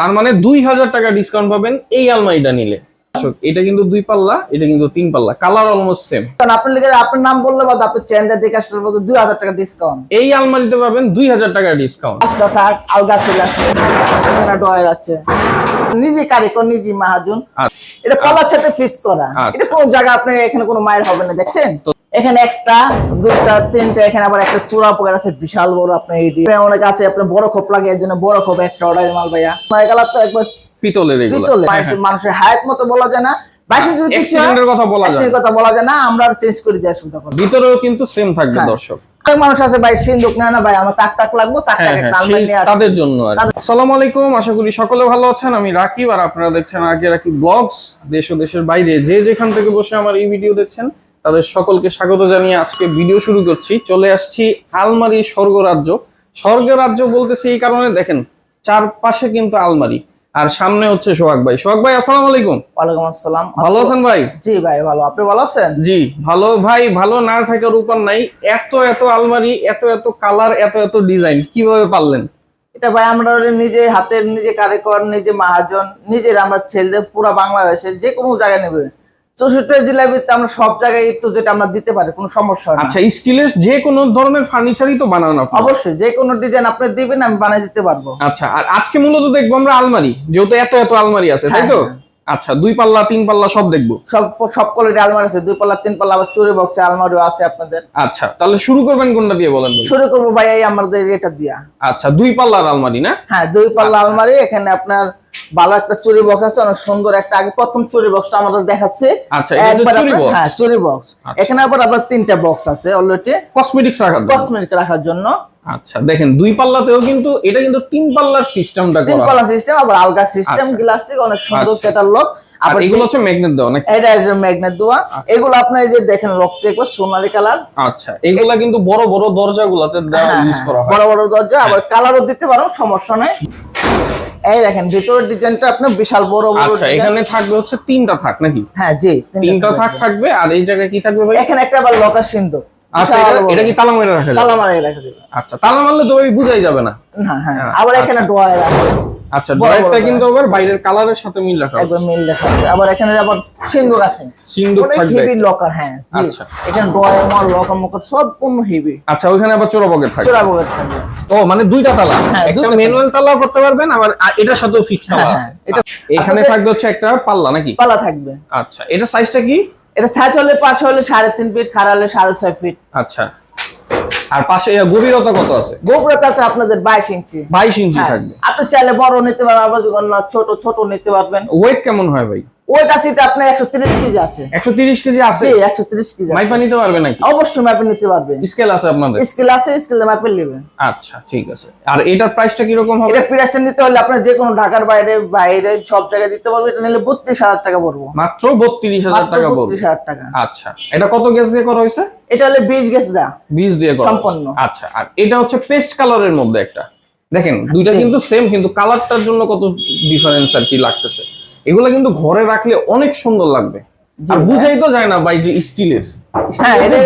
তার মানে দুই হাজার টাকা ডিসকাউন্ট পাবেন এই আলমারিটা নিলে। এটা কিন্তু দুই পাল্লা এটা কিন্তু তিন পাল্লা। কালার অলমোস্ট সেম কারণ আপনার লিগে আপনার নাম বললে বাদ আপনার চ্যানেলটা দেখে আসলে বলতে দুই হাজার টাকা ডিসকাউন্ট এই আলমারিতে পাবেন দুই হাজার টাকা ডিসকাউন্ট থাক আলগা সেল আছে ডয়ার আছে। নিজে কারিগর নিজে মাহাজন। আচ্ছা। এটা কলার সাথে ফিক্স করা। আচ্ছা। এটা কোন জায়গা আপনি এখানে কোনো মায়ের হবে না দেখছেন? এখানে একটা দুটা তিনটা এখানে আবার একটা চূড়া পোকার আছে বিশাল বড় আপনার এটি অনেক আছে আপনার বড় খোপ লাগে এর জন্য বড় খোপ একটা অর্ডার মাল ভাইয়া। কালার তো একবার পিতলের এগুলো। পিতলে মানুষের- মানুষের হায়াত মতো বলা যায় না। বাইশে যদি কিছু হয়, Accident এর কথা বলা যায় কথা বলা যায় না আমরা চেঞ্জ করে দেওয়ার সুবিধা ভিতরেও কিন্তু সেম থাকবে হ্যাঁ। দর্শক। মানুষ আছে ভাই না না ভাই আমার লাগবো হ্যাঁ হ্যাঁ সেই নিয়ে আসছি। তাদের জন্য আসসালামু আলাইকুম আশা করি সকলে ভালো আছেন। আমি রাকিব আর আপনারা দেখছেন আগে রাকিব ব্লগস দেশ ও দেশের বাইরে। যে যেখান থেকে বসে আমার এই ভিডিও দেখছেন তাদের সকলকে স্বাগত জানিয়ে আজকে ভিডিও শুরু করছি। চলে আসছি আলমারি স্বর্গরাজ্য। স্বর্গরাজ্য বলতেছি এই কারণে দেখেন চারপাশে কিন্তু আলমারি। আর সামনে হচ্ছে সোহাগ ভাই। সোহাগ ভাই আসসালামু আলাইকুম। ওয়ালাইকুম আসসালাম। ভালো আছেন ভাই? জি ভাই ভালো। আপনি ভালো আছেন? জি ভালো ভাই ভালো না থাকার উপার নাই। এত এত আলমারি এত এত কালার এত এত ডিজাইন কীভাবে পারলেন? এটা ভাই আমরা নিজে হাতের নিজে কারিগর নিজে মহাজন নিজের আমরা ছেলেদের পুরো বাংলাদেশের যে কোনো জায়গায় নেবে চৌষট্টি জিলাপিতে আমরা সব জায়গায় একটু যেটা আমরা দিতে পারি কোনো সমস্যা হয় আচ্ছা স্টিলের যে কোনো ধরনের ফার্নিচারই তো বানানো অবশ্যই যে কোনো ডিজাইন আপনি দিবেন আমি বানিয়ে দিতে পারব। আচ্ছা আর আজকে মূলত দেখব আমরা আলমারি যেহেতু এত এত আলমারি আছে তাই তো? হ্যাঁ, আচ্ছা দুই পাল্লা তিন পাল্লা সব দেখব। সব সব কোয়ালিটি আলমারি আছে দুই পাল্লা তিন পাল্লা আবার চুরি বক্সে আলমারিও আছে আপনাদের। আচ্ছা তাহলে শুরু করবেন কোনটা দিয়ে বলেন শুরু করব ভাই এই আমাদের এটা দিয়া। আচ্ছা দুই পাল্লার আলমারি না? হ্যাঁ দুই পাল্লা আলমারি এখানে আপনার ভালো একটা চুরি বক্স আছে অনেক সুন্দর একটা আগে প্রথম চুরি বক্সটা আমাদের দেখাচ্ছে। আচ্ছা, হ্যাঁ চুরি বক্স আচ্ছা। এখানে আবার আপনার তিনটা বক্স আছে অলরেডি কসমেটিক্স রাখার। কসমেটিক রাখার জন্য। আচ্ছা দেখেন দুই পাল্লাতেও কিন্তু এটা কিন্তু তিন পাল্লার সিস্টেমটা করা তিন পাল্লা সিস্টেম আবার আলগা সিস্টেম আচ্ছা। গ্লাস্টিক অনেক সুন্দর আচ্ছা। ক্যাটালগ আর আবার এগুলো হচ্ছে ম্যাগনেট দেওয়া নাকি? এটা আছে ম্যাগনেট দেওয়া। এগুলো আপনি যে দেখেন লকটা একবার সোনালী কালার। আচ্ছা এগুলা কিন্তু বড় বড় দরজাগুলোতে দেওয়া ইউজ করা হয়। বড় বড় দরজা আবার কালারও দিতে পারো সমস্যা নাই। এই দেখেন ভিতরের ডিজাইনটা আপনার বিশাল বড় বড় আচ্ছা এখানে থাকবে হচ্ছে তিনটা থাক নাকি? হ্যাঁ জি তিনটা থাক থাকবে আর এই জায়গায় কি থাকবে ভাই? এখানে একটা আবার লকার সিন্ধু। আচ্ছা এটা- কি তালা মেরে রাখা তালা মারা রেখে আচ্ছা তালা মারলে তো বুঝাই যাবে না। হ্যাঁ হ্যাঁ হ্যাঁ, আবার এখানে আছে। আচ্ছা ড্রয়ারটা ড্রয়ার। কিন্তু আবার বাইরের কালারের সাথে মিল রাখা হচ্ছে। মিল লেখা আছে আবার এখানে আবার আছে। থাকবে। হেভি লকার হ্যাঁ আচ্ছা। এখানে লকার মকার সব পূর্ণ হেভি আচ্ছা ওইখানে আবার চোরা পকেট থাকবে। চোরা বগের থাকবে। ও মানে দুইটা তালা? হ্যাঁ, একটা ম্যানুয়াল তালাও করতে পারবেন আবার এটার সাথেও ফিক্স তালা হ্যাঁ, আছে। হ্যাঁ, এটা- এখানে থাকবে হচ্ছে একটা পাল্লা নাকি? পাল্লা থাকবে। আচ্ছা এটা সাইজটা কি? এটা ছাঁচ হলে পাশে হলে সাড়ে তিন ফিট খাড়া হলে সাড়ে ছয় ফিট আচ্ছা। আর পাশে গভীরতা কত আছে? গভীরতা আছে আপনাদের বাইশ ইঞ্চি। বাইশ ইঞ্চি হ্যাঁ, থাকবে। আপনি চাইলে বড় নিতে পারবেন আবার ছোট ছোট নিতে পারবেন। ওয়েট কেমন হয় ভাই? ওই কাছিটা আপনার একশো তিরিশ কেজি আছে। একশো তিরিশ কেজি আছে? জি একশো তিরিশ কেজি আছে। মাইপা নিতে পারবে নাকি? অবশ্যই ম্যাপে নিতে পারবেন স্কেল আছে আপনাদের? স্কেল আছে স্কেলে ম্যাপে নেবেন আচ্ছা ঠিক আছে। আর এটার প্রাইসটা কীরকম হবে? এটা প্রাইসটা নিতে হলে আপনার যে কোনো ঢাকার বাইরে বাইরে সব জায়গায় দিতে পারবে। এটা নিলে বত্রিশ হাজার টাকা পড়ব। মাত্র বত্রিশ হাজার মাত্র টাকা পড়বে। বত্রিশ হাজার টাকা। আচ্ছা এটা কত গ্যাস দিয়ে করা হয়েছে? এটা হলে বিশ গেছ দা। বীজ দিয়ে করা সম্পন্ন। আচ্ছা আর এটা হচ্ছে পেস্ট কালারের মধ্যে একটা। দেখেন দুইটা কিন্তু সেম কিন্তু কালারটার জন্য কত ডিফারেন্স আর কি লাগতেছে? এগুলো কিন্তু ঘরে রাখলে অনেক সুন্দর লাগবে। আর বুঝাই তো যায় না ভাই যে স্টিলের। হ্যাঁ এটা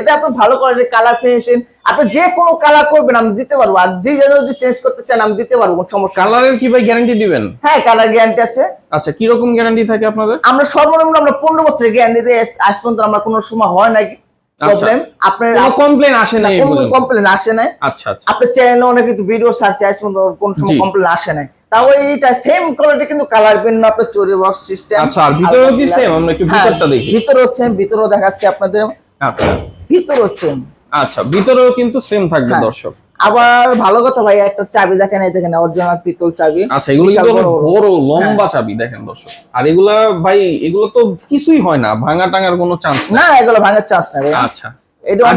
এটা আপনি ভালো কোয়ালিটির কালার ফিনিশিং আপনি যে কোনো কালার করবেন আমি দিতে পারব। আর ডিজাইন যদি চেঞ্জ করতে চান আমি দিতে পারব সমস্যা কালারের কি ভাই গ্যারান্টি দিবেন? হ্যাঁ কালার গ্যারান্টি আছে। আচ্ছা কি রকম গ্যারান্টি থাকে আপনাদের? আমরা সর্বনিম্ন আমরা বছরের গ্যারান্টি দিয়ে আজ পর্যন্ত আমরা কোনো সময় হয় নাকি প্রবলেম আপনার কমপ্লেন আসে না কোনো কমপ্লেন আসে নাই। আচ্ছা আচ্ছা। আপনার চ্যানেলে অনেক ভিডিও ছাড়ছে আজ পর্যন্ত কোনো সময় কমপ্লেন আসে নাই। তাও এইটা সেম কোয়ালিটি কিন্তু কালার ভিন্ন আপনার চুরি বক্স সিস্টেম আচ্ছা আর ভিতরেও কি সেম আমরা একটু ভিতরটা দেখি। ভিতরেও সেম ভিতরেও দেখাচ্ছে আপনাদের। আচ্ছা। ভিতরেও সেম আচ্ছা ভিতরেও কিন্তু সেম থাকবে হ্যাঁ। দর্শক। আবার ভালো কথা ভাই একটা চাবি দেখেন এই দেখেন অরিজিনাল পিতল চাবি। আচ্ছা এগুলো কিন্তু বড়। লম্বা চাবি দেখেন দর্শক। আর এগুলা ভাই এগুলো তো কিছুই হয় না ভাঙা টাঙার কোনো চান্স না এগুলো ভাঙার চান্স ভাই। আচ্ছা।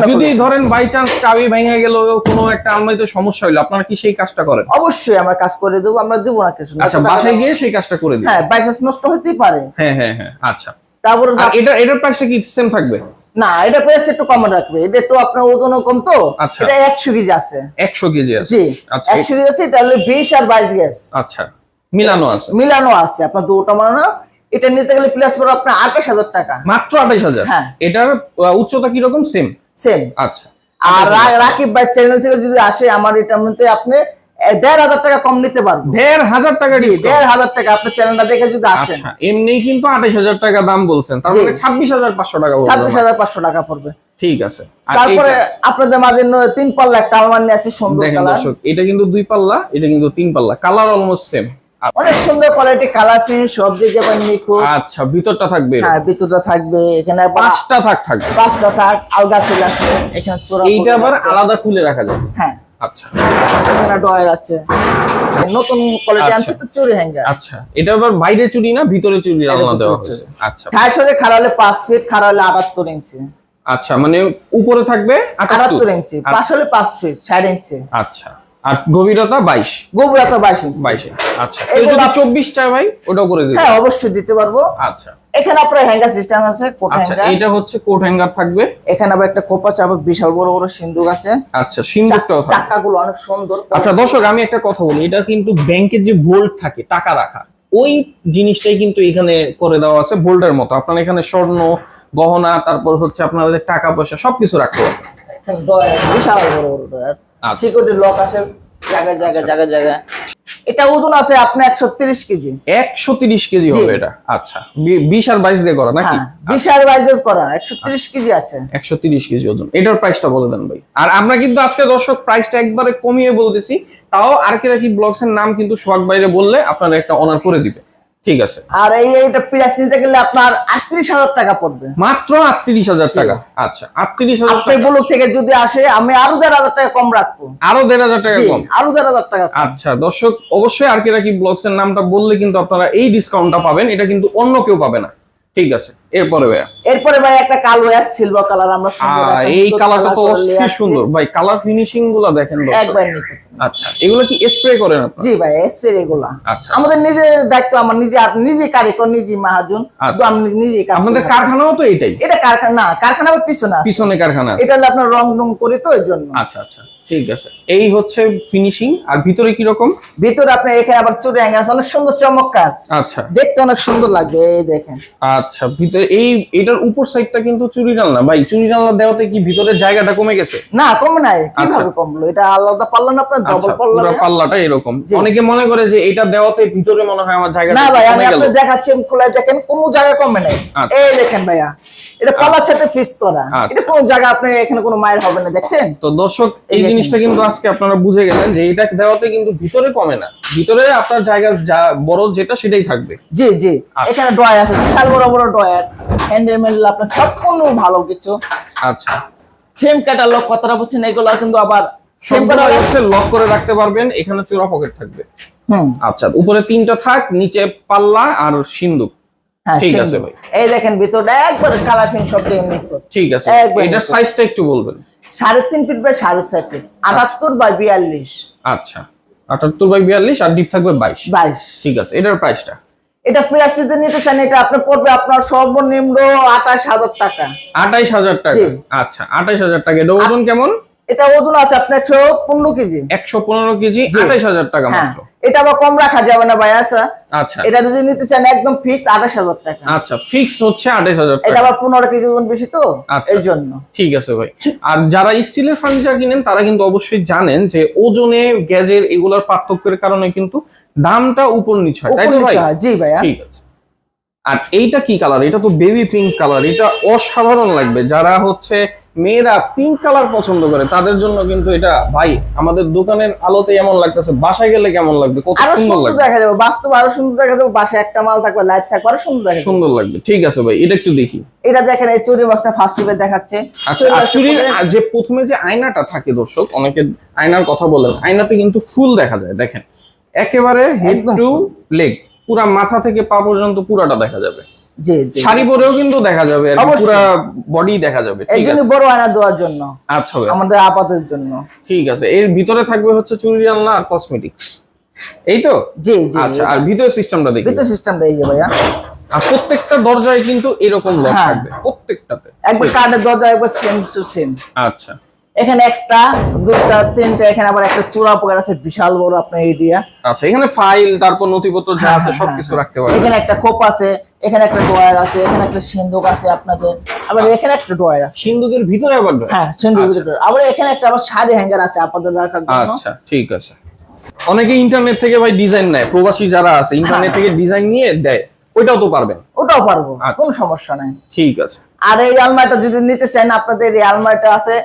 যদি ধরেন বাই চান্স চাবি ভেঙে গেল কোনো একটা আলমারিতে সমস্যা আপনারা কি সেই কাজটা করেন? অবশ্যই আমরা কাজ করে দেবো আমরা দেবো না কিছু আচ্ছা বাসায় গিয়ে সেই কাজটা করে দিন। হ্যাঁ বাইচান্স নষ্ট হতেই পারে। হ্যাঁ হ্যাঁ হ্যাঁ আচ্ছা। তারপরে এটা এটার প্রাইসটা কি সেম থাকবে? না এটা প্রেসটা একটু কম রাখবে। এটা একটু আপনার ওজনও কম তো। আচ্ছা। এটা একশো কেজি আছে। একশো কেজি আছে। জি আচ্ছা একশো কেজি আছে এটা হলো বিশ আর বাইশ গ্যাস। আচ্ছা মিলানো আছে। মিলানো আছে আপনার দুটো মানানো এটা নিতে গেলে প্লাস পড়বে আপনার আঠাশ হাজার টাকা। মাত্র আঠাইশ হাজার? হ্যাঁ। এটার উচ্চতা কীরকম? সেম সেম আচ্ছা। আর রাকিব ভাই চ্যানেল থেকে যদি আসে আমার এটার মধ্যে আপনি দেড় হাজার টাকা কম নিতে পারব। দেড় হাজার টাকা? দেড় হাজার টাকা আপনার চ্যানেলটা দেখে যদি আসেন। আচ্ছা এমনি কিন্তু আঠাশ হাজার টাকা দাম বলছেন। তার মানে ছাব্বিশ হাজার পাঁচশো টাকা। ছাব্বিশ হাজার পাঁচশো টাকা পড়বে। ঠিক আছে। তারপরে আপনাদের মাঝে তিন পাল্লা একটা আলমারি নিয়ে আছে সুন্দর কালার এটা কিন্তু দুই পাল্লা এটা কিন্তু তিন পাল্লা। কালার অলমোস্ট সেম অনেক সুন্দর কোয়ালিটি কালার ফিনিশ সব দিক যাবেন নিখুঁত। আচ্ছা ভিতরটা থাকবে হ্যাঁ ভিতরটা থাকবে এখানে পাঁচটা থাক থাকবে পাঁচটা থাক আলগা ছিল আছে এখানে চোরা এইটা আবার আলাদা খুলে রাখা যাবে হ্যাঁ। আচ্ছা। এখানে ডয়ার আছে। নতুন কোয়ালিটি আচ্ছা। আনছে তো চুরি হ্যাঙ্গার আচ্ছা এটা আবার বাইরে চুরি না? ভিতরে চুরি আলাদা দেওয়া হয়েছে। আচ্ছা। সাড়ে সাথে খাড়া হলে পাঁচ ফিট খাড়া হলে আটাত্তর ইঞ্চি আচ্ছা মানে উপরে থাকবে আটাত্তর? আটাত্তর ইঞ্চি পাঁচ হলে পাঁচ ফিট ষাট ইঞ্চি আচ্ছা। আর গভীরতা বাইশ। গোবরা তো বাইশ ইঞ্চি বাইশে। আচ্ছা। এগুলো যদি আপ- চব্বিশ চায় ভাই ওটাও করে দিবে হ্যাঁ অবশ্যই দিতে পারব। আচ্ছা। এখানে আপনার হ্যাঙ্গার সিস্টেম আছে কোট আচ্ছা এটা হচ্ছে কোট হ্যাঙ্গার থাকবে। এখানে আবার একটা কোপা চাপা বিশাল বড় বড় সিন্ধুক আছে। আচ্ছা সিন্দুকটাও থাকবে। চাক্কা গুলো অনেক সুন্দর। আচ্ছা দর্শক আমি একটা কথা বলি এটা কিন্তু ব্যাংকের যে বোল্ট থাকে টাকা রাখা ওই জিনিসটাই কিন্তু এখানে করে দেওয়া আছে বোল্টের মতো। আপনার এখানে স্বর্ণ গহনা তারপর হচ্ছে আপনাদের টাকা পয়সা সবকিছু রাখতে পারবেন বিশাল বড় বড় আচ্ছা। সিকিউরিটি লক আছে জায়গায় জায়গায় জায়গায় জায়গায়। এটা ওজন আছে আপনার একশো তিরিশ কেজি। একশো তিরিশ কেজি হবে এটা। আচ্ছা। বি- বিশ আর বাইশ দিয়ে করা নাকি? হ্যাঁ বিশাল বাইজেস করা একশো তিরিশ কেজি আছে। একশো তিরিশ কেজি ওজন। এটার প্রাইসটা বলে দেন ভাই। আর আমরা কিন্তু আজকে দর্শক প্রাইসটা একবারে কমিয়ে বলতেছি তাও আর কি ব্লগস এর নাম কিন্তু সোহাগ বাইরে বললে আপনারা একটা অনার করে দিবে ঠিক আছে। আর এই এটা প্রাইস নিতে গেলে আপনার আটত্রিশ হাজার টাকা পড়বে। মাত্র আটত্রিশ হাজার টাকা। আচ্ছা আটত্রিশ হাজার আপনার টাকা। ব্লক থেকে যদি আসে আমি আরও দেড় হাজার টাকা কম রাখব। আরও দেড় হাজার টাকা কম। আরও দেড় হাজার টাকা আচ্ছা দর্শক অবশ্যই আর কি রাখি ব্লগস এর নামটা বললে কিন্তু আপনারা এই ডিসকাউন্টটা পাবেন। এটা কিন্তু অন্য কেউ পাবে না। ঠিক আছে এরপরে ভাইয়া। এরপরে ভাই একটা কালো অ্যাশ সিলভার কালার আমরা এই কালারটা তো অস্থির সুন্দর। ভাই কালার ফিনিশিংগুলো দেখেন দর্শক। একবার আচ্ছা এগুলো কি স্প্রে করেন আপনারা? জি ভাই স্প্রে এগুলা আচ্ছা। আমাদের নিজে দায়িত্ব আমার নিজে নিজে কারিগর নিজে মাহাজন। আচ্ছা। তো আমি নিজে কাজ করি। কারখানাও তো এটাই। এটা কারখানা না কারখানা পিছনে আছে। পিছনে কারখানা আছে। এটা হলো আপনার রং রং করে তো ওই জন্য। আচ্ছা আচ্ছা। ঠিক আছে এই হচ্ছে ফিনিশিং আর ভিতরে কি রকম? ভিতরে আপনার এখানে আবার চুরি আছে অনেক সুন্দর চমৎকার। আচ্ছা। দেখতে অনেক সুন্দর লাগবে এই দেখেন। আচ্ছা ভিতরে এই এটার উপর সাইডটা কিন্তু চুরি ডালনা ভাই চুরি ডালনা দেওয়াতে কি ভিতরে জায়গাটা কমে গেছে? না কমে নাই। আচ্ছা। কীভাবে কমলো? এটা আলাদা পারল না আপনার? আচ্ছা ডবল পারল পুরো পাল্লাটা এরকম। অনেকে মনে করে যে এটা দেওয়াতে ভিতরে মনে হয় আমার জায়গাটা না ভাই আমি দেখাচ্ছি খোলা দেখেন কোন জায়গায় কমে নাই। আচ্ছা। এই দেখেন ভাইয়া এটা পাল্লার সাথে ফিক্স করা। আচ্ছা। এটা কোন জায়গা আপনি এখানে কোনো মায়ের হবে না দেখছেন? তো দর্শক এই। জিনিসটা কিন্তু আজকে আপনারা বুঝে গেলেন যে এটা দেওয়াতে কিন্তু ভিতরে কমে না। ভিতরে আপনার জায়গা যা বড় যেটা সেটাই থাকবে। জি জি। আচ্ছা। এখানে ড্রয়ার আছে বিশাল বড় বড় ড্রয়ার। হ্যান্ডেল মেডেল আপনার সম্পূর্ণ ভালো কিছু। আচ্ছা। সেম ক্যাটালগ কতটা বুঝছেন এগুলো কিন্তু আবার সেম হচ্ছে লক করে রাখতে পারবেন এখানে চোরা পকেট থাকবে। হুম। আচ্ছা উপরে তিনটা থাক নিচে পাল্লা আর সিন্দুক। হ্যাঁ ঠিক আছে ভাই। এই দেখেন ভিতরটা একবারে কালার ফিন সব দিয়ে ঠিক আছে। এটার সাইজটা একটু বলবেন। সাড়ে তিন ফিট বাই সাড়ে ছয় ফিট আটাত্তর বাই বিয়াল্লিশ। আচ্ছা। আটাত্তর বাই বিয়াল্লিশ আর ডিপ থাকবে বাইশ। বাইশ। ঠিক আছে এটার প্রাইসটা এটা ফ্রিয়াসিতে নিতে চান এটা আপনি পড়বে আপনার সর্বনিম্ন আঠাশ হাজার টাকা। আঠাইশ হাজার টাকা? আচ্ছা আঠাইশ হাজার টাকা। এটা ওজন কেমন? এটা ওজন আছে আপনার একশো পনেরো কেজি। একশো পনেরো কেজি। আঠাইশ হাজার টাকা হ্যাঁ। মাত্র। এটা আবার কম রাখা যাবে না ভাই আচ্ছা। আচ্ছা। এটা যদি নিতে চান একদম ফিক্স আঠাশ হাজার টাকা। আচ্ছা ফিক্স হচ্ছে আঠাইশ হাজার এটা আবার পনেরো কেজি ওজন বেশি তো আচ্ছা। এই জন্য। ঠিক আছে ভাই। আর যারা স্টিলের ফার্নিচার কিনেন তারা কিন্তু অবশ্যই জানেন যে ওজনে গ্যাজের এগুলোর পার্থক্যের কারণে কিন্তু দামটা উপর নিচ হয় তাই তো ভাই? জি ভাইয়া। ঠিক আছে। আর এইটা কি কালার এটা তো বেবি পিঙ্ক কালার এটা অসাধারণ লাগবে। যারা হচ্ছে মেয়েরা পিঙ্ক কালার পছন্দ করে তাদের জন্য কিন্তু এটা ভাই আমাদের দোকানের আলোতে এমন লাগতেছে বাসায় গেলে কেমন লাগবে? কত সুন্দর লাগবে। দেখা যাবে বাস্তব আরও সুন্দর দেখা যাবে বাসায় একটা মাল থাকবে লাইট থাকবে আরও সুন্দর দেখা সুন্দর লাগবে ঠিক আছে ভাই এটা একটু দেখি। এটা দেখেন এই চুরি বক্সটা ফার্স্ট টিপে দেখাচ্ছে। আচ্ছা চুরি আর চুরির যে প্রথমে যে আয়নাটা থাকে দর্শক অনেকে আয়নার কথা বলেন আয়নাতে কিন্তু ফুল দেখা যায় দেখেন। একেবারে হেড টু। লেগ পুরা মাথা থেকে পা পর্যন্ত পুরাটা দেখা যাবে। জি জি শাড়ি পরেও কিন্তু দেখা যাবে আর বডি দেখা যাবে এই জন্য বড় আয়না দেওয়ার জন্য আচ্ছা আমাদের আপাতের জন্য। ঠিক আছে এর ভিতরে থাকবে হচ্ছে চুরি আলনা আর কসমেটিক্স এই তো? জি জি আচ্ছা আর ভিতরে সিস্টেমটা দেখি। ভিতর সিস্টেমটা এই যে ভাইয়া। আর প্রত্যেকটা দরজায় কিন্তু এরকম লক হ্যাঁ। থাকবে প্রত্যেকটাতে। একবার কাঠের দরজা একবার সেম টু সেম আচ্ছা। এখানে একটা দুটা তিনটা এখানে আবার একটা চূড়া পকেট আছে বিশাল বড় আপনার এরিয়া আচ্ছা এখানে ফাইল তারপর নথিপত্র যা হ্যাঁ, আছে হ্যাঁ, সবকিছু হ্যাঁ। রাখতে পারবেন এখানে একটা কোপ আছে এখানে একটা ড্রয়ার আছে এখানে একটা সিন্ধুক আছে আপনাদের আবার এখানে একটা ড্রয়ার আছে সিন্ধুকের ভিতরে আবার? হ্যাঁ সিন্ধুক আচ্ছা। আবার এখানে একটা আবার শাড়ি হ্যাঙ্গার আছে আপনাদের রাখার জন্য আচ্ছা ঠিক আছে অনেকে ইন্টারনেট থেকে ভাই ডিজাইন নেয় প্রবাসী যারা আছে ইন্টারনেট হ্যাঁ। থেকে ডিজাইন নিয়ে দেয় ওইটাও তো পারবেন ওটাও পারব আচ্ছা। কোনো সমস্যা নাই ঠিক আছে আর এই আলমারিটা যদি নিতে চান আপনাদের এই আলমারিটা আছে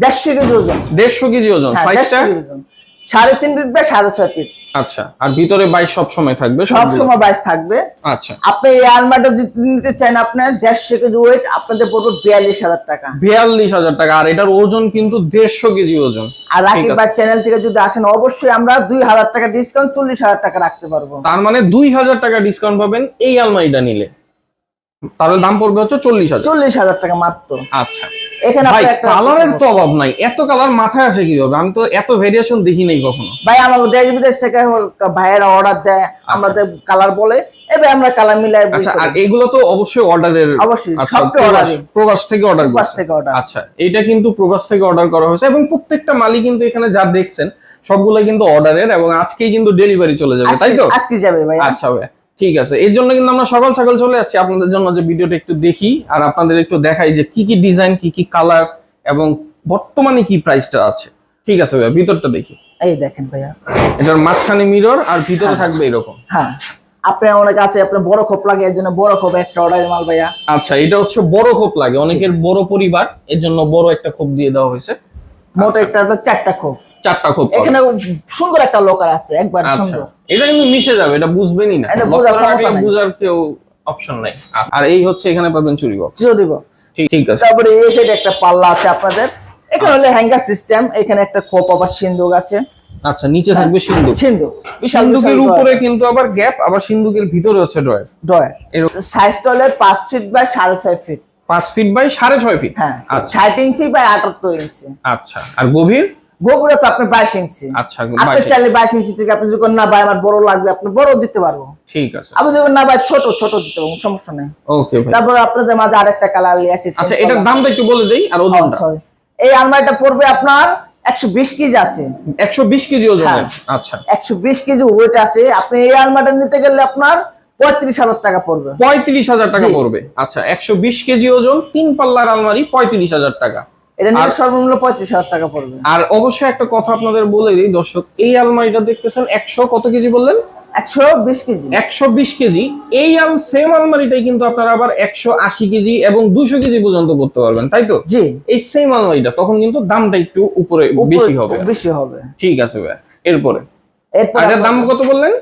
দেড়শো কেজি ওজন। দেড়শো কেজি ওজন হ্যাঁ, সাইজটা 150 কেজি ওজন। সাড়ে তিন ফিট বা সাড়ে ছয় ফিট আচ্ছা আর ভিতরে বাইশ সব সময় থাকবে সব সময় বাইশ থাকবে। আচ্ছা। আপনি এই আলমারিটা যদি নিতে চান আপনার দেড়শো কেজি ওয়েট আপনাদের পড়বে বিয়াল্লিশ হাজার টাকা। বিয়াল্লিশ হাজার টাকা আর এটার ওজন কিন্তু দেড়শো কেজি ওজন। আর রাকিব ভাই চ্যানেল থেকে যদি আসেন অবশ্যই আমরা দুই হাজার টাকা ডিসকাউন্ট চল্লিশ হাজার টাকা রাখতে পারব। তার মানে দুই হাজার টাকা ডিসকাউন্ট পাবেন এই আলমারিটা নিলে। তাহলে দাম পড়বে হচ্ছে চল্লিশ হাজার। চল্লিশ হাজার টাকা মাত্র। আচ্ছা। এখানে ভাই কালারের তো অভাব নাই। এত কালার মাথায় আসে কীভাবে? আমি তো এত ভেরিয়েশন দেখি নাই কখনো। ভাই আমাকে দেশ বিদেশ থেকে ভাইয়েরা অর্ডার দেয় আমাদের কালার বলে এবার আমরা কালার মিলাই আচ্ছা আর এগুলো তো অবশ্যই অর্ডারের অবশ্যই, আচ্ছা প্রবাস- থেকে অর্ডার প্রবাস থেকে order। আচ্ছা এটা কিন্তু প্রবাস থেকে অর্ডার করা হয়েছে এবং প্রত্যেকটা মালই কিন্তু এখানে যা দেখছেন সবগুলো কিন্তু অর্ডারের এবং আজকেই কিন্তু ডেলিভারি চলে যাবে তাই তো? আজকে যাবে ভাই। আচ্ছা ভাই। ঠিক আছে এর জন্য কিন্তু আমরা সকাল সকাল চলে আসছি আপনাদের জন্য যে ভিডিওটা একটু দেখি আর আপনাদের একটু দেখাই যে কি কি ডিজাইন কি কি কালার এবং বর্তমানে কি প্রাইসটা আছে। ঠিক আছে ভাইয়া ভিতরটা দেখি। এই দেখেন ভাইয়া। এটার মাঝখানে মিরর আর ভিতরে থাকবে এরকম। হ্যাঁ। আপনার অনেক আছে আপনার বড় খোপ লাগে এর জন্য বড় খোপ একটা অর্ডার মাল ভাইয়া। আচ্ছা এটা হচ্ছে বড় খোপ লাগে অনেকের বড় পরিবার এর জন্য বড় একটা খোপ দিয়ে দেওয়া হয়েছে। মোট একটা হলো চারটা খোপ। চারটা খোপ এখানে সুন্দর একটা লোকার আছে একবার আচ্ছা। সুন্দর। এটা কিন্তু মিশে যাবে এটা বুঝবেনই না। বোঝার কেউ অপশন নাই। আর এই হচ্ছে এখানে পাবেন চুরি বক্স জিরো দিব ঠিক আছে। তারপরে এই সাইডে একটা পাল্লা আছে আপনাদের। এখানে হলো হ্যাঙ্গার সিস্টেম এখানে একটা খোপ আবার আছে। আচ্ছা নিচে থাকবে সিন্ধুক সিন্ধুক সিন্ধুকের উপরে কিন্তু আবার গ্যাপ আবার সিন্ধুকের ভিতরে হচ্ছে ড্রয়ার ডয়ার এরকম সাইজটা হলো পাঁচ ফিট বাই সাড়ে ছয় ফিট পাঁচ ফিট বাই সাড়ে ছয় ফিট হ্যাঁ আচ্ছা। ষাট ইঞ্চি বাই আটাত্তর ইঞ্চি আচ্ছা আর গভীর? গোবরে তো আপনি বাইশ ইঞ্চি। আচ্ছা আপনি চাইলে বাইশ ইঞ্চি থেকে আপনি যখন না ভাই আমার বড় লাগবে আপনি বড় দিতে পারব। ঠিক আছে। আপনি যখন না ভাই ছোট ছোট দিতে পারব সমস্যা নেই। ওকে তারপর আপনাদের মাঝে আরেকটা কালার আছে আচ্ছা এটার দামটা একটু বলে দেই আর ওজনটা। এই আলমারিটা পড়বে আপনার একশো বিশ কেজি আছে। একশো বিশ কেজি ওজনের হ্যাঁ। আচ্ছা। একশো বিশ কেজি ওয়েট আছে। আপনি এই আলমারিটা নিতে গেলে আপনার পঁয়ত্রিশ হাজার টাকা পড়বে। পঁয়ত্রিশ হাজার টাকা পড়বে। আচ্ছা একশো বিশ কেজি ওজন তিন পাল্লার আলমারি পঁয়ত্রিশ হাজার টাকা। এটা আর- সর্বমূল্য পঁয়ত্রিশ হাজার টাকা পড়বে। আর অবশ্যই একটা কথা আপনাদের বলে দিই দর্শক এই আলমারিটা দেখতেছেন একশো কত কেজি বললেন? একশো বিশ কেজি। একশো বিশ কেজি। এই আল সেম আলমারিটাই কিন্তু আপনারা আবার একশো আশি কেজি এবং দুশো কেজি পর্যন্ত করতে পারবেন তাই তো? জি। এই সেম আলমারিটা তখন কিন্তু দামটা একটু উপরে বেশি হবে। বেশি হবে। ঠিক আছে ভাই এরপরে। এরপর এটার দাম কত বললেন?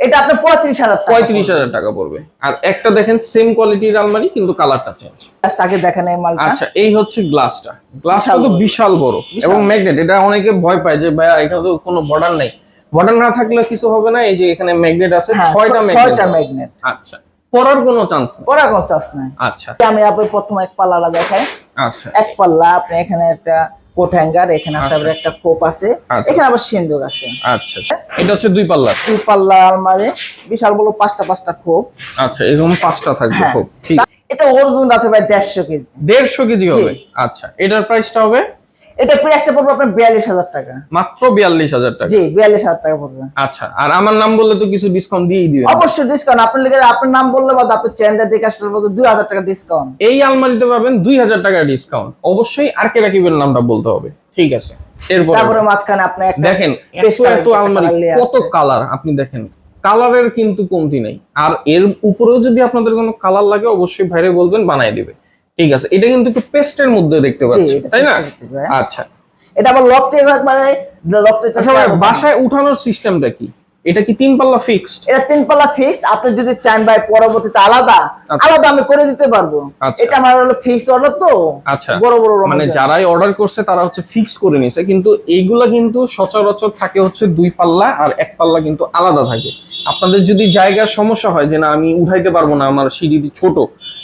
এটা আপনার পঁয়ত্রিশ হাজার পঁয়ত্রিশ হাজার টাকা পড়বে। আর একটা দেখেন সেম কোয়ালিটির আলমারি কিন্তু কালারটা চেঞ্জ আগে দেখেন এই মালটা। আচ্ছা এই হচ্ছে গ্লাসটা গ্লাসটা তো বিশাল বড় এবং ম্যাগনেট এটা অনেকে ভয় পায় যে ভাইয়া এখানে তো কোনো বর্ডার নাই। বর্ডার না থাকলে কিছু হবে না এই যে এখানে ম্যাগনেট আছে হ্যাঁ ছয়টা ছয়টা ম্যাগনেট আচ্ছা পরার কোনো চান্স নেই। ওরা কোনো চাষ নাই। আচ্ছা। আমি আপনার প্রথম এক পাল্লাটা দেখাই। আচ্ছা। এক পাল্লা আপনি এখানে একটা কোট হ্যাঙ্গার এখানে আছে আবার একটা কোপ আছে আচ্ছা। এখানে আবার সিন্দুক আছে। আচ্ছা এটা হচ্ছে দুই পাল্লা দুই পাল্লা আলমারি বিশাল বড় পাঁচটা পাঁচটা খোপ। আচ্ছা এরকম পাঁচটা থাকবে খোপ ঠিক। এটা ওজন আছে ভাই দেড়শো কেজি। দেড়শো কেজি হবে। আচ্ছা এটার প্রাইসটা হবে? এটা প্রাইসটা পড়বে আপনার বিয়াল্লিশ হাজার টাকা। মাত্র বিয়াল্লিশ হাজার টাকা? জি বিয়াল্লিশ হাজার টাকা পড়বে। আচ্ছা আর আমার নাম বললে তো কিছু ডিসকাউন্ট দিয়েই দিবেন। অবশ্যই ডিসকাউন্ট আপনার লিখে আপনার নাম বললে বা আপনার চ্যানেলটা দেখে আসলে বলতে দুই হাজার টাকা ডিসকাউন্ট এই আলমারিতে পাবেন দুই হাজার টাকার ডিসকাউন্ট অবশ্যই আর কে রাকিবের নামটা বলতে হবে। ঠিক আছে। এরপর তারপরে মাঝখানে আপনি একটা দেখেন এত এত আলমারি কত কালার আপনি দেখেন কালারের কিন্তু কমতি নেই। আর এর উপরেও যদি আপনাদের কোনো কালার লাগে অবশ্যই ভাইরে বলবেন বানাই দিবে। ঠিক আছে এটা কিন্তু একটু পেস্টের মধ্যে দেখতে পাচ্ছি তাই না? হ্যাঁ। আচ্ছা। এটা আবার লকটি একবারে লকটি আচ্ছা ভাই, বাসায় উঠানোর সিস্টেমটা কি? এটা কি তিন পাল্লা ফিক্সড এটা তিন পাল্লা ফিক্সড আপনি যদি চান ভাই পরবর্তীতে আলাদা আচ্ছা। আলাদা আমি করে দিতে পারব। আচ্ছা। এটা আমার হলো ফিক্সড অর্ডার তো আচ্ছা। বড় বড় মানে যারাই অর্ডার করছে তারা হচ্ছে ফিক্স করে নিছে কিন্তু এইগুলা কিন্তু সচরাচর থাকে হচ্ছে দুই পাল্লা আর এক পাল্লা কিন্তু আলাদা থাকে। আপনাদের যদি জায়গার সমস্যা হয় যে না আমি উঠাইতে পারব না আমার সিঁড়ি ছোট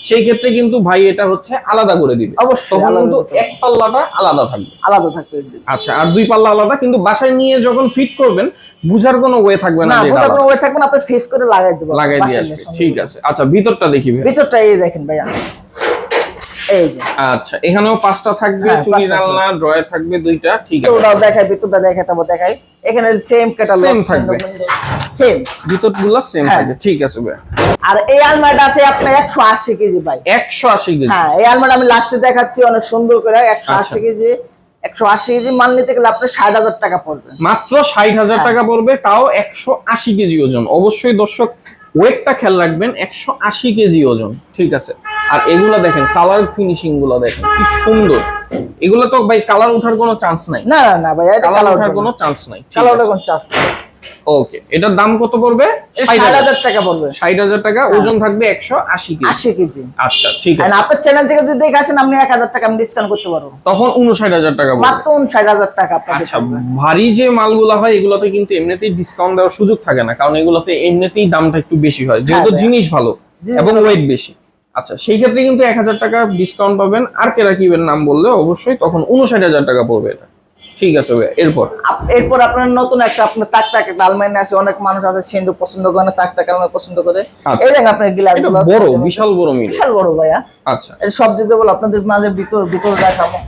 সেই ক্ষেত্রে কিন্তু ভাই এটা হচ্ছে আলাদা করে দিবে। অবশ্যই তখন কিন্তু এক পাল্লাটা আলাদা থাকবে। আলাদা থাকবে। আচ্ছা আর দুই পাল্লা আলাদা কিন্তু বাসায় নিয়ে যখন ফিট করবেন বুঝার কোনো ওয়ে থাকবে না যে কোনো ওয়ে থাকবে না আপনি ফিক্স করে লাগাই দেবো। লাগাই দিয়ে আসবে। ঠিক আছে। আচ্ছা ভিতরটা দেখি ভিতরটা এই দেখেন ভাইয়া। এই যে। আচ্ছা এখানেও পাঁচটা থাকবে চুরি জানলা ড্রয়ার থাকবে দুইটা ঠিক আছে। ওটাও দেখাই ভিতরটা দেখাই তারপর দেখাই। এখানে সেম ক্যাটালগ Same থাকবে। সেম ভিতরগুলো সেম। থাকবে ঠিক আছে ভাই। আর এই আলমারিটা আছে আপনার একশো আশি কেজি ভাই। একশো আশি কেজি। হ্যাঁ এই আলমারিটা আমি লাস্টে দেখাচ্ছি অনেক সুন্দর করে। একশো আচ্ছা। আশি কেজি একশো আশি কেজি মাল নিতে গেলে আপনার ষাট হাজার টাকা পড়বে। মাত্র ষাট হাজার হ্যাঁ। টাকা পড়বে তাও একশো আশি কেজি ওজন। অবশ্যই দর্শক ওয়েটটা খেয়াল রাখবেন একশো আশি কেজি ওজন ঠিক আছে। আর এগুলো দেখেন কালার ফিনিশিংগুলো দেখেন কি সুন্দর। এগুলো তো ভাই কালার ওঠার কোনো চান্স নাই। না না না ভাই এটা কালার ওঠার কোনো চান্স নাই কালার ওঠার কোনো চান্স নেই। ওকে এটার দাম কত পড়বে? ষাট হাজার টাকা পড়বে। ষাট হাজার টাকা ওজন থাকবে একশো আশি কেজি। আশি কেজি। আচ্ছা ঠিক আছে। আপনার চ্যানেল থেকে যদি দেখে আসেন আপনি এক হাজার টাকা আমি ডিসকাউন্ট করতে পারব। তখন উনষাট হাজার টাকা পড়বে। মাত্র ষাট হাজার টাকা আপনাকে আচ্ছা ভারী যে মালগুলো হয় এগুলোতে কিন্তু এমনিতেই ডিসকাউন্ট দেওয়ার সুযোগ থাকে না কারণ এগুলোতে এমনিতেই দামটা একটু বেশি হয়। যেহেতু জিনিস ভালো এবং। ওয়েট বেশি। আচ্ছা সেই ক্ষেত্রে কিন্তু এক হাজার টাকা ডিসকাউন্ট পাবেন। আর কে রাকিবের নাম বললে অবশ্যই তখন উনষাট হাজার টাকা পড়বে এটা। ঠিক আছে ভাইয়া এরপর? এরপর আপনার নতুন একটা আপনার তাক তাক একটা আলমারি আছে অনেক মানুষ আছে সিন্ধু পছন্দ করে না তাক তাক আলমারি পছন্দ করে। আচ্ছা। এই দেখেন আপনার গিলাস বড় বিশাল বড় মিল। বিশাল বড় ভাইয়া। আচ্ছা। এটা সব দিতে বলে আপনাদের মাঝে ভিতর ভিতর দেখাবো।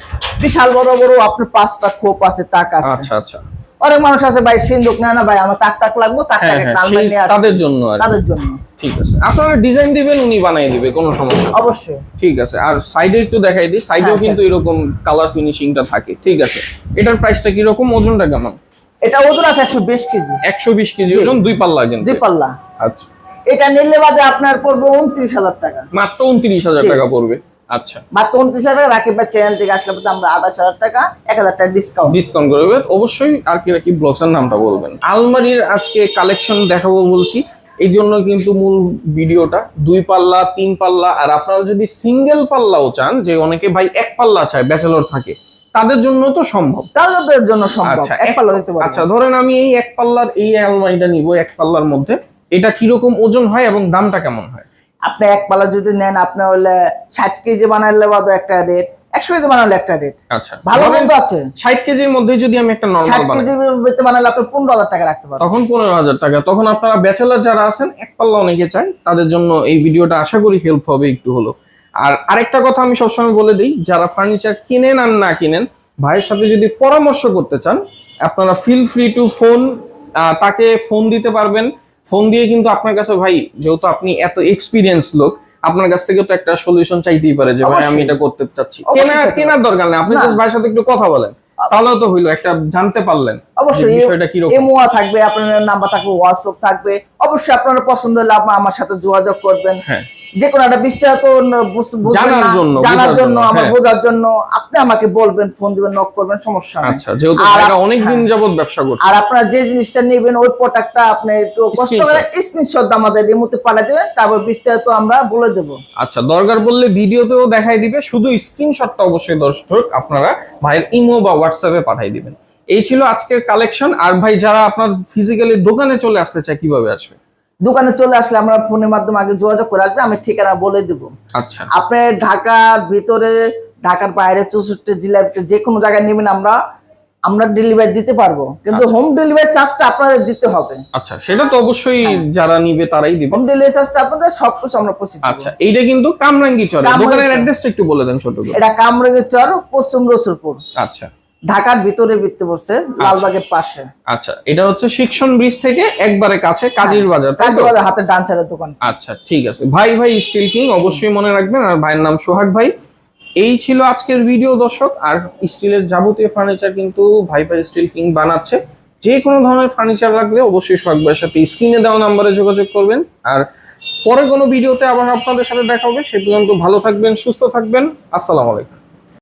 বিশাল বড় বড় আপনার পাঁচটা খোপ আছে তাক আছে। আচ্ছা আচ্ছা। অনেক মানুষ আছে ভাই সিন্ধুক না না ভাই আমার তাক তাক লাগবো তাক হ্যাঁ তাক হ্যাঁ আলমারি নিয়ে তাদের জন্য তাদের জন্য। ঠিক আছে। আপনারা ডিজাইন দিবেন উনি বানিয়ে দিবে কোনো সমস্যা অবশ্যই। ঠিক আছে। আর সাইডে একটু দেখাই দিই সাইডেও হ্যাঁ, কিন্তু এরকম কালার ফিনিশিংটা থাকে। ঠিক আছে। এটার প্রাইসটা কি রকম ওজনটা কেমন? এটা ওজন আছে একশো বিশ কেজি। একশো বিশ কেজি ওজন দুই পাল্লা কিন্তু। দুই পাল্লা। আচ্ছা। এটা নিলে বাদে আপনার পড়বে উনত্রিশ হাজার টাকা। মাত্র উনত্রিশ হাজার জি। টাকা পড়বে। আচ্ছা। মাত্র উনত্রিশ হাজার রাকিব ভাই চ্যানেল থেকে আসলে আমরা আঠাশ হাজার টাকা এক হাজার টাকা ডিসকাউন্ট ডিসকাউন্ট অবশ্যই আর কি ব্লগসের নামটা বলবেন। আলমারির আজকে কালেকশন দেখাবো বলছি। এই জন্য কিন্তু মূল ভিডিওটা দুই পাল্লা তিন পাল্লা আর আপনারা যদি সিঙ্গেল পাল্লাও চান যে অনেকে ভাই এক পাল্লা চায় ব্যাচেলর থাকে তাদের জন্য তো সম্ভব। তাদের জন্য সম্ভব। আচ্ছা এক পাল্লা পারব আচ্ছা ধরেন আমি এই এক পাল্লার এই আলমারিটা নিব এক পাল্লার মধ্যে। এটা কীরকম ওজন হয় এবং দামটা কেমন হয়? আপনি এক পাল্লা যদি নেন আপনি হলে ষাট কেজি বানালে বাদে একটা রেট একশো কেজি বানালে একটা রেট আচ্ছা। ভালো মন্দ আছে। ষাট কেজির মধ্যে যদি আমি একটা নর্মাল বানাই। কেজি বেতে বানালে আপনি পনেরো হাজার টাকা রাখতে পারবেন। তখন পনেরো হাজার টাকা। তখন আপনারা ব্যাচেলার যারা আছেন এক পাল্লা অনেকে চাই তাদের জন্য এই ভিডিওটা আশা করি হেল্প হবে একটু হলো। আর আরেকটা কথা আমি সবসময় বলে দিই যারা ফার্নিচার কিনেন আর না কিনেন ভাইয়ের সাথে যদি পরামর্শ করতে চান আপনারা ফিল ফ্রি টু ফোন তাকে ফোন দিতে পারবেন। ফোন দিয়ে কিন্তু আপনার কাছে ভাই যেহেতু আপনি এত এক্সপিরিয়েন্স লোক আপনার কাছ থেকে তো একটা সলিউশন চাইতেই পারে যে ভাই আমি এটা করতে চাচ্ছি। কেনা কেনার দরকার নেই। আপনি জাস্ট ভাইয়ের সাথে একটু কথা বলেন। তাহলেও তো হইল একটা জানতে পারলেন অবশ্যই। বিষয়টা কি রকম এমওয়া থাকবে আপনার নাম্বার থাকবে হোয়াটসঅ্যাপ থাকবে। অবশ্যই আপনার পছন্দ হলে আপনি আমার সাথে যোগাযোগ করবেন। হ্যাঁ। যে কোনো একটা বিস্তারিত জানার জন্য, জানার জন্য আমার হ্যাঁ। বোঝার জন্য আপনি আমাকে বলবেন ফোন দিবেন নক করবেন সমস্যা নেই। আচ্ছা যেহেতু আপ- অনেক দিন হ্যাঁ। যাবত ব্যবসা করছে। আর আপনারা যে জিনিসটা নেবেন ওই প্রোডাক্টটা আপনি একটু কষ্ট করে স্ক্রিনশট আমাদের এই মুহূর্তে পাঠিয়ে দেবেন তারপর বিস্তারিত আমরা বলে দেবো। আচ্ছা দরকার বললে ভিডিওতেও দেখাই দিবে শুধু স্ক্রিনশটটা অবশ্যই দর্শক আপনারা ভাইয়ের ইমো বা হোয়াটসঅ্যাপে পাঠাই দিবেন। এই ছিল আজকের কালেকশন আর ভাই যারা আপনার ফিজিক্যালি দোকানে চলে আসতে চায় কীভাবে আসবে? দোকানে চলে আসলে আমরা ফোনের মাধ্যমে আগে যোগাযোগ করে আসবে আমি ঠিকানা বলে দেবো। আচ্ছা। আপনি ঢাকার ভিতরে ঢাকার বাইরে চৌষট্টি জেলার ভিতরে যে কোনো জায়গায় নেবেন আমরা আমরা ডেলিভারি দিতে পারব। কিন্তু হোম ডেলিভারি চার্জটা আপনাদের দিতে হবে। আচ্ছা সেটা তো অবশ্যই যারা নিবে তারাই দিবে। হোম ডেলিভারি চার্জটা আপনাদের সব কিছু আমরা পৌঁছে। আচ্ছা এইটা কিন্তু কামরাঙ্গি কামরাঙ্গী দোকানের অ্যাড্রেসটা একটু বলে দেন ছোট করে। এটা কামরাঙ্গীর চর পশ্চিম রসুলপুর। আচ্ছা। ঢাকার ভিতরে বৃত্তে পড়ছে লালবাগের পাশে। আচ্ছা এটা হচ্ছে শিক্ষণ ব্রিজ থেকে একবারে কাছে কাজীর বাজার তাই বাজার হাতে হাতের ডান সাইডের দোকান। আচ্ছা ঠিক আছে। ভাই ভাই স্টিল কিং অবশ্যই মনে রাখবেন আর ভাইয়ের নাম সোহাগ ভাই। এই ছিল আজকের ভিডিও দর্শক। আর স্টিলের যাবতীয় ফার্নিচার কিন্তু ভাই ভাই স্টিল কিং বানাচ্ছে। যে কোনো ধরনের ফার্নিচার লাগলে অবশ্যই সোহাগ ভাইয়ের সাথে স্ক্রিনে দেওয়া নাম্বারে যোগাযোগ করবেন। আর পরে কোনো ভিডিওতে আবার আপনাদের সাথে দেখা হবে। সে পর্যন্ত ভালো থাকবেন সুস্থ থাকবেন। আসসালামু আলাইকুম।